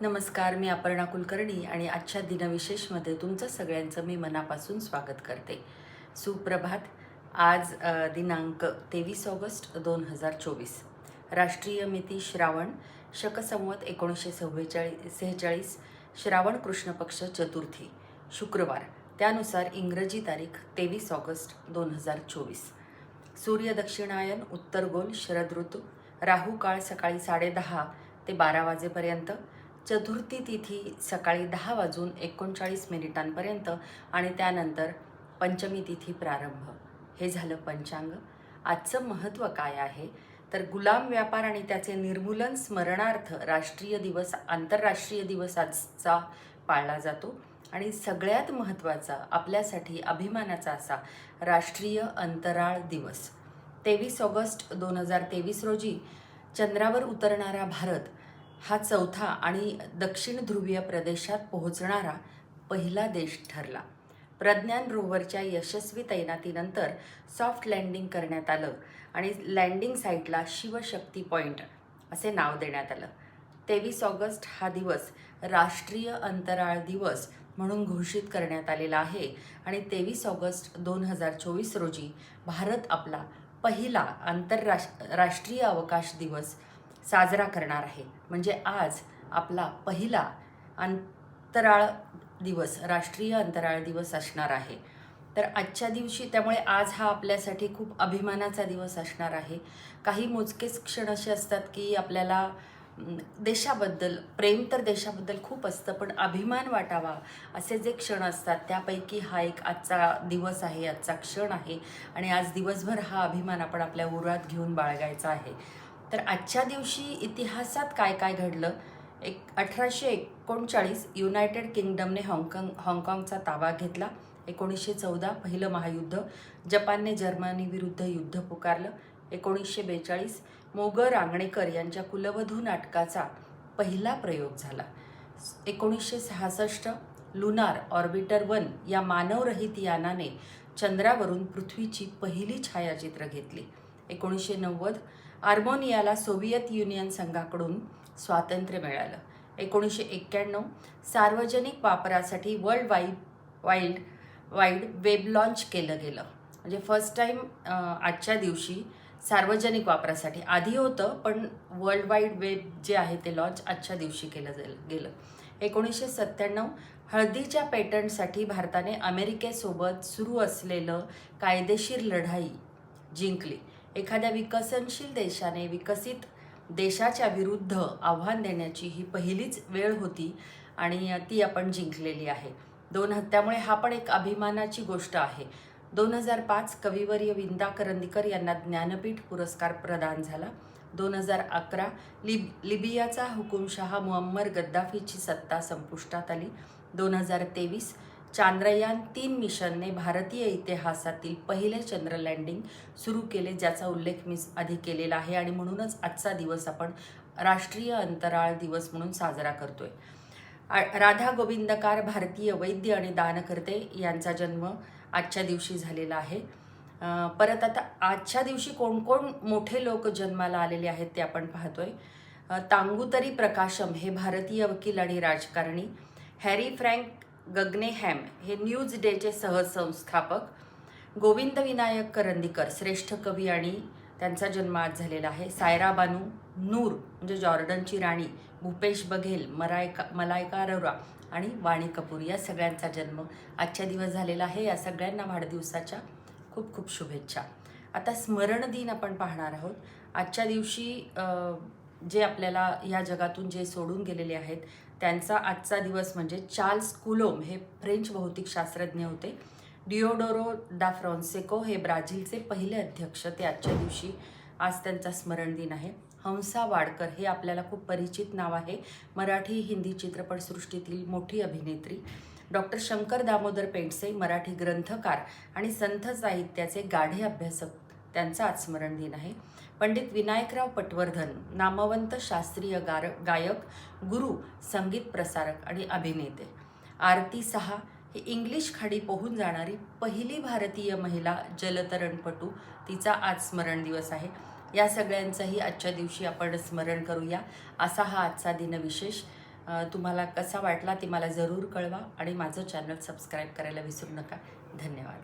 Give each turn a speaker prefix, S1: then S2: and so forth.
S1: नमस्कार मी अपर्णा कुलकर्णी आणि आजच्या दिनविशेषमध्ये तुमचं सगळ्यांचं मी मनापासून स्वागत करते. सुप्रभात. आज दिनांक तेवीस ऑगस्ट दोन हजार चोवीस. राष्ट्रीय मिती श्रावण शकसंवत एकोणीसशे सव्वेचाळीस सेहेचाळीस श्रावण कृष्ण पक्ष चतुर्थी शुक्रवार. त्यानुसार इंग्रजी तारीख तेवीस ऑगस्ट दोन हजार चोवीस. सूर्य दक्षिणायन उत्तर गोल शरद ऋतू राहू काळ सकाळी साडेदहा ते बारा वाजेपर्यंत चतुर्थी तिथी सकाळी दहा वाजून एकोणचाळीस मिनिटांपर्यंत आणि त्यानंतर पंचमी तिथी प्रारंभ. हे झालं पंचांग. आजचं महत्त्व काय आहे? तर गुलाम व्यापार आणि त्याचे निर्मूलन स्मरणार्थ राष्ट्रीय दिवस आंतरराष्ट्रीय दिवस आजचा पाळला जातो आणि सगळ्यात महत्त्वाचा आपल्यासाठी अभिमानाचा असा राष्ट्रीय अंतराळ दिवस. तेवीस ऑगस्ट दोन हजार तेवीस रोजी चंद्रावर उतरणारा भारत हा चौथा आणि दक्षिण ध्रुवीय प्रदेशात पोहोचणारा पहिला देश ठरला. प्रज्ञान रोवरच्या यशस्वी तैनातीनंतर सॉफ्ट लँडिंग करण्यात आलं आणि लँडिंग साईटला शिवशक्ती पॉईंट असे नाव देण्यात आलं. तेवीस ऑगस्ट हा दिवस राष्ट्रीय अंतराळ दिवस म्हणून घोषित करण्यात आलेला आहे आणि तेवीस ऑगस्ट दोन हजार चोवीस रोजी भारत आपला पहिला आंतरराष राष्ट्रीय अवकाश दिवस साजरा करणार आहे. म्हणजे आज आपला पहिला अंतराळ दिवस राष्ट्रीय अंतराळ दिवस असणार आहे. तर आजच्या दिवशी त्यामुळे आज हा आपल्यासाठी खूप अभिमानाचा दिवस असणार आहे. काही मोजकेच क्षण असे असतात की आपल्याला देशाबद्दल प्रेम तर देशाबद्दल खूप असतं पण अभिमान वाटावा असे जे क्षण असतात त्यापैकी हा एक आजचा दिवस आहे आजचा क्षण आहे. आणि आज दिवसभर हा अभिमान आपण आपल्या उरात घेऊन बाळगायचा आहे. तर आजच्या दिवशी इतिहासात काय काय घडलं? एक अठराशे एकोणचाळीस युनायटेड किंगडमने हाँगकाँग हाँगकाँगचा ताबा घेतला. एकोणीसशे चौदा पहिलं महायुद्ध. जपानने जर्मनी विरुद्ध युद्ध पुकारलं. एकोणीसशे बेचाळीस मोग रांगणेकर यांच्या कुलवधू नाटकाचा पहिला प्रयोग झाला. एकोणीसशे सहासष्ट लुनार ऑर्बिटर वन या मानवरहित यानाने चंद्रावरून पृथ्वीची पहिली छायाचित्र घेतली. एकोणीसशे नव्वद आर्मोनियाला सोव्हिएत युनियन संघाकडून स्वातंत्र्य मिळालं. एकोणीसशे एक्क्याण्णव सार्वजनिक वापरासाठी world wide wild wide web launch केलं गेलं. म्हणजे फर्स्ट टाईम आजच्या दिवशी सार्वजनिक वापरासाठी. आधी होतं पण वर्ल्ड वाईड वेब जे आहे ते लॉन्च आजच्या दिवशी केलं जाईल गेलं. एकोणीसशे सत्त्याण्णव हळदीच्या पेटंटसाठी भारताने अमेरिकेसोबत सुरू असलेलं कायदेशीर लढाई जिंकली. एखाद्या विकसनशील देशाने विकसित देशाच्या विरुद्ध आव्हान देण्याची ही पहिलीच वेळ होती आणि ती आपण जिंकलेली आहे. दोन हत्यामुळे हा पण एक अभिमानाची गोष्ट आहे. दोन हजार पाच कविवर्य विंदा करंदीकर यांना ज्ञानपीठ पुरस्कार प्रदान झाला. दोन हजार अकरा लिब लिबियाचा हुकुमशहा मुअम्मर गद्दाफीची सत्ता संपुष्टात आली. दोन हजार तेवीस चांद्रयान तीन मिशनने भारतीय इतिहासातील पहिले चंद्र लँडिंग सुरू केले ज्याचा उल्लेख मी आधी केलेला आहे आणि म्हणूनच आजचा दिवस आपण राष्ट्रीय अंतराळ दिवस म्हणून साजरा करतोय. राधा गोविंदकार भारतीय वैद्य आणि दानकर्ते यांचा जन्म आजच्या दिवशी झालेला आहे. परत आता आजच्या दिवशी कोण कोण मोठे लोक जन्माला आलेले आहेत ते आपण पाहतोय. तांगुतरी प्रकाशम हे भारतीय वकील आणि राजकारणी. हॅरी फ्रँक गगनेहॅम हे न्यूज डेचे सहसंस्थापक गोविंद विनायक करंदीकर श्रेष्ठ कवी आणि त्यांचा जन्म आज झालेला आहे. सायरा बानू नूर म्हणजे जॉर्डनची राणी भूपेश बघेल मरायका मलायका अरोरा आणि वाणी कपूर या सगळ्यांचा जन्म आजच्या दिवस झालेला आहे. या सगळ्यांना वाढदिवसाच्या खूप खूप शुभेच्छा. आता स्मरण दिन आपण पाहणार आहोत. आजच्या दिवशी जे आपल्याला या जगातून जे सोडून गेलेले आहेत त्यांचा आजचा दिवस म्हणजे चार्ल्स कुलोम हे फ्रेंच भौतिकशास्त्रज्ञ होते. डिओडोरो डा फ्रॉन्सेको हे ब्राझीलचे पहिले अध्यक्ष. ते आजच्या दिवशी आज त्यांचा स्मरण दिन आहे. हंसा वाडकर हे आपल्याला खूप परिचित नाव आहे. मराठी हिंदी चित्रपटसृष्टीतील मोठी अभिनेत्री. डॉक्टर शंकर दामोदर पेंडसे मराठी ग्रंथकार आणि संत साहित्याचे गाढे अभ्यासक. त्यांचा आज स्मरण दिन आहे. पंडित विनायकराव पटवर्धन नामवंत शास्त्रीय गार गायक गुरु संगीत प्रसारक आणि अभिनेते. आरती सहा ही इंग्लिश खाडी पोहून जाणारी पहिली भारतीय महिला जलतरणपटू तिचा आज स्मरण दिवस आहे. या सगळ्यांचंही आजच्या दिवशी आपण स्मरण करूया. असा हा आजचा दिनविशेष तुम्हाला कसा वाटला ते मला जरूर कळवा आणि माझं चॅनल सबस्क्राईब करायला विसरू नका. धन्यवाद.